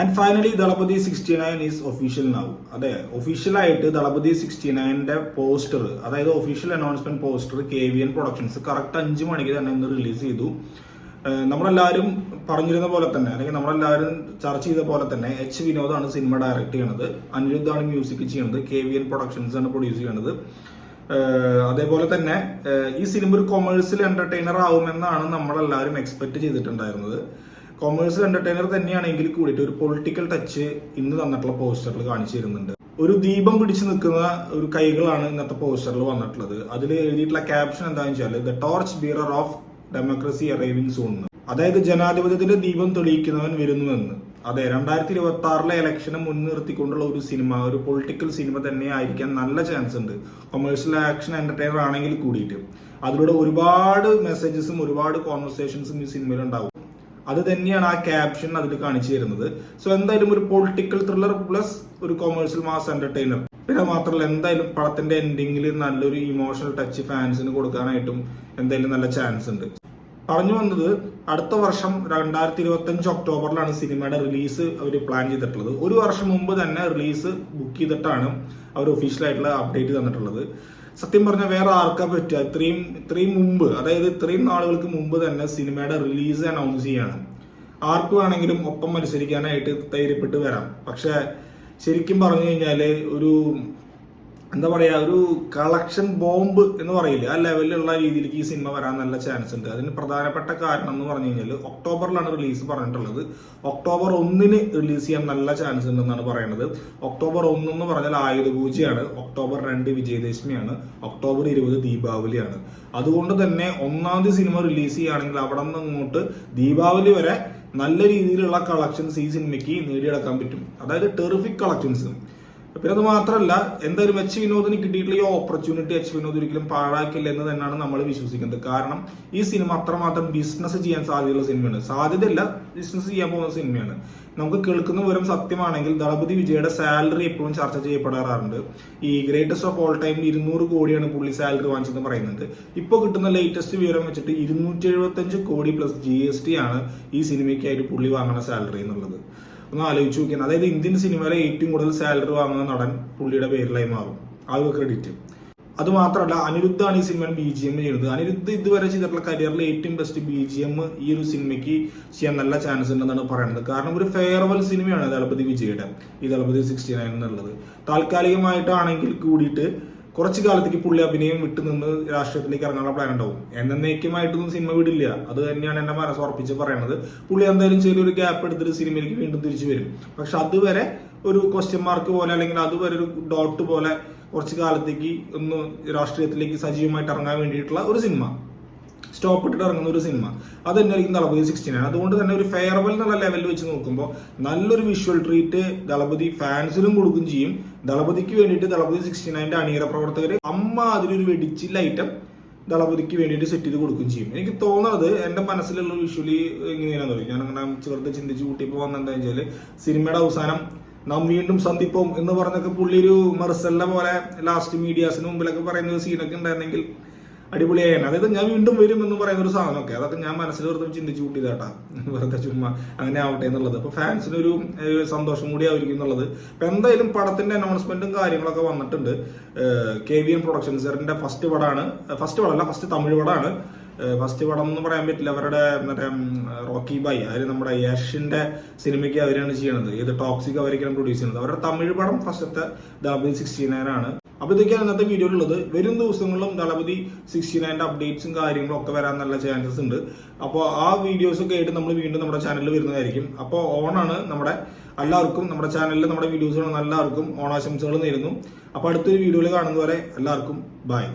And finally Thalapathy sixty nine is official now അതെ ഒഫീഷ്യലായിട്ട് Thalapathy sixty നയന്റെ പോസ്റ്റർ അതായത് official announcement poster K V N productions correct അഞ്ച് മണിക്ക് തന്നെ ഇന്ന് റിലീസ് ചെയ്തു. നമ്മളെല്ലാവരും പറഞ്ഞിരുന്ന പോലെ തന്നെ അല്ലെങ്കിൽ നമ്മളെല്ലാവരും ചർച്ച ചെയ്ത പോലെ തന്നെ എച്ച് വിനോദാണ് സിനിമ ഡയറക്ട് ചെയ്യണത്. അനിരുദ്ധാണ് മ്യൂസിക് ചെയ്യണത്. കെ വി എൻ പ്രൊഡക്ഷൻസ് ആണ് പ്രൊഡ്യൂസ് ചെയ്യണത്. അതേപോലെ തന്നെ ഈ സിനിമ ഒരു കൊമേഴ്സ്യൽ എന്റർടൈനർ ആവുമെന്നാണ് നമ്മളെല്ലാവരും എക്സ്പെക്ട് ചെയ്തിട്ടുണ്ടായിരുന്നത്. കൊമേഴ്സ്യൽ എന്റർടൈനർ തന്നെയാണെങ്കിൽ കൂടിയിട്ട് ഒരു പൊളിറ്റിക്കൽ ടച്ച് ഇന്ന് തന്നിട്ടുള്ള പോസ്റ്ററിൽ കാണിച്ചു തരുന്നുണ്ട്. ഒരു ദീപം പിടിച്ചു നിൽക്കുന്ന ഒരു കൈകളാണ് ഇന്നത്തെ പോസ്റ്ററിൽ വന്നിട്ടുള്ളത്. അതിൽ എഴുതിയിട്ടുള്ള ക്യാപ്ഷൻ എന്താണെന്ന് വെച്ചാൽ the torch bearer of democracy arriving soon അതായത് ജനാധിപത്യത്തിന്റെ ദീപം തെളിയിക്കുന്നവൻ വരുന്നുവെന്ന്. അതെ രണ്ടായിരത്തി ഇരുപത്തി ആറിലെ ഇലക്ഷനെ മുൻനിർത്തിക്കൊണ്ടുള്ള ഒരു സിനിമ ഒരു പൊളിറ്റിക്കൽ സിനിമ തന്നെ ആയിരിക്കാൻ നല്ല ചാൻസ് ഉണ്ട്. കൊമേഴ്ഷ്യൽ ആക്ഷൻ എന്റർടൈനർ ആണെങ്കിൽ കൂടിയിട്ട്. അതിലൂടെ ഒരുപാട് മെസ്സേജസും ഒരുപാട് കോൺവെർസേഷൻസും ഈ സിനിമയിൽ ഉണ്ടാവും. അത് തന്നെയാണ് ആ ക്യാപ്ഷൻ അതിൽ കാണിച്ചു തരുന്നത്. സോ എന്തായാലും ഒരു പൊളിറ്റിക്കൽ ത്രില്ലർ പ്ലസ് ഒരു കൊമേഴ്സ്യൽ മാസ് എന്റർടൈനർ പിന്നെ മാത്രമല്ല എന്തായാലും പടത്തിന്റെ എൻഡിങ്ങിൽ നല്ലൊരു ഇമോഷണൽ ടച്ച് ഫാൻസിന് കൊടുക്കാനായിട്ടും എന്തായാലും നല്ല ചാൻസ് ഉണ്ട്. പറഞ്ഞു വന്നത് അടുത്ത വർഷം രണ്ടായിരത്തി ഇരുപത്തി അഞ്ച് ഒക്ടോബറിലാണ് സിനിമയുടെ റിലീസ് അവർ പ്ലാൻ ചെയ്തിട്ടുള്ളത്. ഒരു വർഷം മുമ്പ് തന്നെ റിലീസ് ബുക്ക് ചെയ്തിട്ടാണ് അവർ ഒഫീഷ്യലായിട്ടുള്ള അപ്ഡേറ്റ് തന്നിട്ടുള്ളത്. സത്യം പറഞ്ഞാൽ വേറെ ആർക്കാ പറ്റുക? ഇത്രയും ഇത്രയും മുമ്പ് അതായത് ഇത്രയും നാളുകൾക്ക് മുമ്പ് തന്നെ സിനിമയുടെ റിലീസ് അനൗൺസ് ചെയ്യാണ്. ആർക്ക് വേണമെങ്കിലും ഒപ്പം മത്സരിക്കാനായിട്ട് തൈര്യപ്പെട്ട് വരാം. പക്ഷെ ശരിക്കും പറഞ്ഞു കഴിഞ്ഞാൽ ഒരു എന്താ പറയുക ഒരു കളക്ഷൻ ബോംബ് എന്ന് പറയില്ല ആ ലെവലിലുള്ള രീതിയിലേക്ക് ഈ സിനിമ വരാൻ നല്ല ചാൻസ് ഉണ്ട്. അതിന് പ്രധാനപ്പെട്ട കാരണം എന്ന് പറഞ്ഞു കഴിഞ്ഞാൽ ഒക്ടോബറിലാണ് റിലീസ് പറഞ്ഞിട്ടുള്ളത്. ഒക്ടോബർ ഒന്നിന് റിലീസ് ചെയ്യാൻ നല്ല ചാൻസ് ഉണ്ടെന്നാണ് പറയുന്നത് ഒക്ടോബർ ഒന്ന് എന്ന് പറഞ്ഞാൽ ആയുധ പൂജയാണ് ഒക്ടോബർ രണ്ട് വിജയദശമിയാണ്. ഒക്ടോബർ ഇരുപത് ദീപാവലിയാണ്. അതുകൊണ്ട് തന്നെ ഒന്നാം തീയതി സിനിമ റിലീസ് ചെയ്യുകയാണെങ്കിൽ അവിടെ നിന്ന് ഇങ്ങോട്ട് ദീപാവലി വരെ നല്ല രീതിയിലുള്ള കളക്ഷൻസ് ഈ സിനിമയ്ക്ക് നേടിയെടുക്കാൻ പറ്റും. അതായത് ടെറിഫിക് കളക്ഷൻസ് പിന്നെ അത് മാത്രമല്ല എന്തായാലും എച്ച് വിനോദിന് കിട്ടിയിട്ടുള്ള ഈ ഓപ്പർച്യൂണിറ്റി എച്ച് വിനോദ് ഒരിക്കലും പാഴാക്കില്ല എന്ന് തന്നെയാണ് നമ്മൾ വിശ്വസിക്കുന്നത്. കാരണം ഈ സിനിമ അത്രമാത്രം ബിസിനസ് ചെയ്യാൻ സാധ്യതയുള്ള സിനിമയാണ്. സാധ്യതയില്ല ബിസിനസ് ചെയ്യാൻ പോകുന്ന സിനിമയാണ്. നമുക്ക് കേൾക്കുന്ന വിവരം സത്യമാണെങ്കിൽ ദളപതി വിജയുടെ സാലറി എപ്പോഴും ചർച്ച ചെയ്യപ്പെടാറുണ്ട്. ഈ ഗ്രേറ്റസ്റ്റ് ഓഫ് ഓൾ ടൈം ഇരുന്നൂറ് കോടിയാണ് പുള്ളി സാലറി വാങ്ങിച്ചതെന്ന് പറയുന്നുണ്ട് ഇപ്പോൾ കിട്ടുന്ന ലേറ്റസ്റ്റ് വിവരം വെച്ചിട്ട് ഇരുന്നൂറ്റി കോടി പ്ലസ് ജി ആണ് ഈ സിനിമയ്ക്കായിട്ട് പുള്ളി വാങ്ങുന്ന സാലറി എന്നുള്ളത്. ഒന്ന് ആലോചിച്ച് നോക്കിയാൽ അതായത് ഇന്ത്യൻ സിനിമയിലെ ഏറ്റവും കൂടുതൽ സാലറി വാങ്ങുന്ന നടൻ പുള്ളിയുടെ പേരിലായി മാറും. ആ ക്രെഡിറ്റ് അത് മാത്രമല്ല അനിരുദ്ധാണ് ഈ സിനിമ ബി ജി എം ചെയ്യുന്നത്. അനിരുദ്ധ് ഇതുവരെ ചെയ്തിട്ടുള്ള കരിയറിലെ ഏറ്റവും ബെസ്റ്റ് ബി ജി എം ഈ ഒരു സിനിമയ്ക്ക് ചെയ്യാൻ നല്ല ചാൻസ് ഉണ്ടെന്നാണ് പറയുന്നത്. കാരണം ഒരു ഫെയർവെൽ സിനിമയാണ് ദളപതി വിജയുടെ ഈ ദളപതി സിക്സ്റ്റി നയൻ എന്നുള്ളത്. താൽക്കാലികമായിട്ടാണെങ്കിൽ കൂടിയിട്ട് കുറച്ച് കാലത്തേക്ക് പുള്ളി അഭിനയം വിട്ടു നിന്ന് രാഷ്ട്രീയത്തിലേക്ക് ഇറങ്ങാനുള്ള പ്ലാൻ ഉണ്ടാവും. എന്നേക്കുമായിട്ടൊന്നും സിനിമ വിടില്ല. അത് തന്നെയാണ് എന്റെ മനസ്സ് ഉറപ്പിച്ച് പറയുന്നത് പുള്ളി എന്തായാലും ചെറിയൊരു ഗ്യാപ്പ് എടുത്തിട്ട് സിനിമയിലേക്ക് വീണ്ടും തിരിച്ചു വരും. പക്ഷെ അതുവരെ ഒരു ക്വസ്റ്റ്യൻ മാർക്ക് പോലെ അല്ലെങ്കിൽ അതുവരെ ഒരു ഡോട്ട് പോലെ കുറച്ച് കാലത്തേക്ക് ഒന്ന് രാഷ്ട്രീയത്തിലേക്ക് സജീവമായിട്ട് ഇറങ്ങാൻ വേണ്ടിയിട്ടുള്ള ഒരു സിനിമ സ്റ്റോപ്പ് ഇട്ടിട്ട് ഇറങ്ങുന്ന ഒരു സിനിമ അത് തന്നെയായിരിക്കും ദളപതി സിക്സ്റ്റീൻ. ആണ് അതുകൊണ്ട് തന്നെ ഒരു ഫെയർവെൽ എന്നുള്ള ലെവലിൽ വെച്ച് നോക്കുമ്പോൾ നല്ലൊരു വിഷ്വൽ ട്രീറ്റ് ദളപതി ഫാൻസിനും കൊടുക്കും ചെയ്യും. ദളപതിക്ക് വേണ്ടിയിട്ട് ദളപതി സിക്സ്റ്റി നയന്റെ അണിയറ പ്രവർത്തകർ അമ്മ അതിലൊരു വെടിച്ചില്ല ഐറ്റം ദളപതിക്ക് വേണ്ടിയിട്ട് സെറ്റ് ചെയ്ത് കൊടുക്കുകയും ചെയ്യും. എനിക്ക് തോന്നുന്നത് എന്റെ മനസ്സിലുള്ള വിഷ്വലി എങ്ങനെയാണെന്ന് പറയും ഞാൻ അങ്ങനെ ചെറുത് ചിന്തിച്ച് കൂട്ടിയപ്പോൾ വന്നത് എന്താ വെച്ചാൽ സിനിമയുടെ അവസാനം നാം വീണ്ടും സന്ധിപ്പം എന്ന് പറഞ്ഞൊക്കെ പുള്ളി ഒരു മെർസലിനെ പോലെ ലാസ്റ്റ് മീഡിയാസിന് മുമ്പിലൊക്കെ പറയുന്ന സീനൊക്കെ ഉണ്ടായിരുന്നെങ്കിൽ അടിപൊളിയായാണ് അതായത് ഞാൻ വീണ്ടും വരും എന്ന് പറയുന്ന ഒരു സാധനമൊക്കെ. അതൊക്കെ ഞാൻ മനസ്സിൽ വെറുതെ ചിന്തിച്ചു കൂട്ടിയതാട്ടാ. വെറുതെ ചുമ്മാ അങ്ങനെ ആവട്ടെ എന്നുള്ളത്. അപ്പൊ ഫാൻസിനൊരു സന്തോഷം കൂടി ആയിരിക്കും എന്നുള്ളത്. ഇപ്പൊ എന്തായാലും പടത്തിന്റെ അനൗൺസ്മെന്റും കാര്യങ്ങളൊക്കെ വന്നിട്ടുണ്ട്. കെ വി എൻ പ്രൊഡക്ഷൻസിന്റെ ഫസ്റ്റ് പടമാണ് ഫസ്റ്റ് പടമല്ല ഫസ്റ്റ് തമിഴ് പടമാണ് ഫസ്റ്റ് പടം എന്ന് പറയാൻ പറ്റില്ല. അവരുടെ മറ്റേ റോക്കി ബായ് അവർ നമ്മുടെ യഷിന്റെ സിനിമയ്ക്ക് അവരാണ് ചെയ്യണത്. ഏത് ടോക്സിക് അവരൊക്കെയാണ് പ്രൊഡ്യൂസ് ചെയ്യുന്നത് അവരുടെ തമിഴ് പടം ഫസ്റ്റത്തെ ഡബിൾ സിക്സ്റ്റി നയൻ ആണ്. അപ്പൊ ഇതൊക്കെയാണ് ഇന്നത്തെ വീഡിയോയിലുള്ളത് വരും ദിവസങ്ങളിലും ദളപതി സിക്സ്റ്റി നയന്റെ അപ്ഡേറ്റ്സും കാര്യങ്ങളും ഒക്കെ വരാൻ നല്ല ചാൻസസ് ഉണ്ട്. അപ്പോൾ ആ വീഡിയോസ് ഒക്കെ ആയിട്ട് നമ്മൾ വീണ്ടും നമ്മുടെ ചാനലിൽ വരുന്നതായിരിക്കും. അപ്പോൾ ഓണാണ് നമ്മുടെ എല്ലാവർക്കും നമ്മുടെ ചാനലിൽ നമ്മുടെ വീഡിയോസ് കാണുന്ന എല്ലാവർക്കും ഓണാശംസകൾ നേരുന്നു. അപ്പോൾ അടുത്തൊരു വീഡിയോയിൽ കാണുന്നവരെ എല്ലാവർക്കും ബൈ